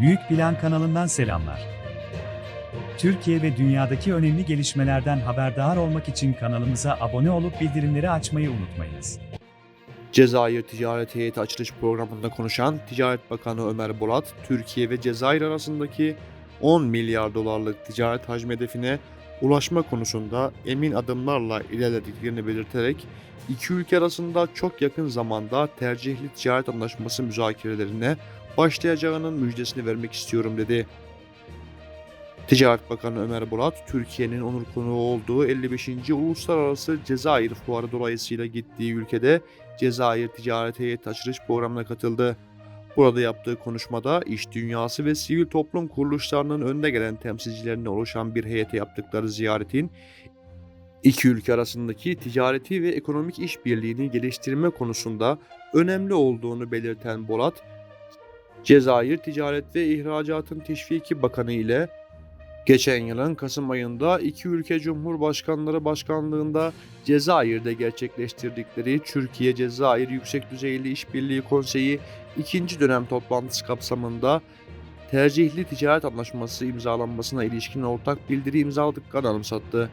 Büyük Plan kanalından selamlar. Türkiye ve dünyadaki önemli gelişmelerden haberdar olmak için kanalımıza abone olup bildirimleri açmayı unutmayınız. Cezayir Ticaret Heyeti açılış programında konuşan Ticaret Bakanı Ömer Bolat, Türkiye ve Cezayir arasındaki 10 milyar dolarlık ticaret hacmi hedefine ulaşma konusunda emin adımlarla ilerlediklerini belirterek iki ülke arasında çok yakın zamanda tercihli ticaret anlaşması müzakerelerine başlayacağının müjdesini vermek istiyorum dedi. Ticaret Bakanı Ömer Bolat, Türkiye'nin onur konuğu olduğu 55. Uluslararası Cezayir Fuarı dolayısıyla gittiği ülkede Cezayir Ticaret Heyeti açılış programına katıldı. Burada yaptığı konuşmada iş dünyası ve sivil toplum kuruluşlarının önde gelen temsilcilerine oluşan bir heyete yaptıkları ziyaretin iki ülke arasındaki ticareti ve ekonomik işbirliğini geliştirme konusunda önemli olduğunu belirten Bolat, Cezayir Ticaret ve İhracatın Teşviki Bakanı ile Geçen yılın Kasım ayında iki ülke Cumhurbaşkanları Başkanlığında Cezayir'de gerçekleştirdikleri Türkiye-Cezayir Yüksek Düzeyli İşbirliği Konseyi ikinci dönem toplantısı kapsamında tercihli ticaret anlaşması imzalanmasına ilişkin ortak bildiri imzaladıklarını anımsattı.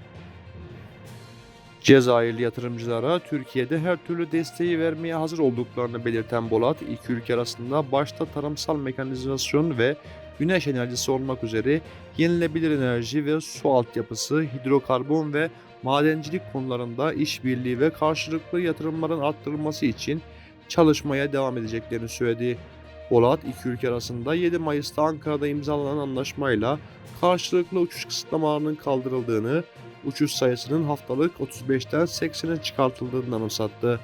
Cezayirli yatırımcılara Türkiye'de her türlü desteği vermeye hazır olduklarını belirten Bolat, iki ülke arasında başta tarımsal mekanizasyon ve güneş enerjisi olmak üzere yenilebilir enerji ve su altyapısı, hidrokarbon ve madencilik konularında işbirliği ve karşılıklı yatırımların arttırılması için çalışmaya devam edeceklerini söyledi. Bolat, iki ülke arasında 7 Mayıs'ta Ankara'da imzalanan anlaşmayla karşılıklı uçuş kısıtlamalarının kaldırıldığını, uçuş sayısının haftalık 35'ten 80'e çıkartıldığını anımsattı.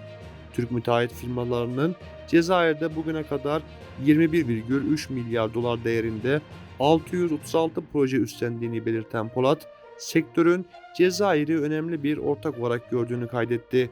Türk müteahhit firmalarının Cezayir'de bugüne kadar 21,3 milyar dolar değerinde 636 proje üstlendiğini belirten Polat, sektörün Cezayir'i önemli bir ortak olarak gördüğünü kaydetti.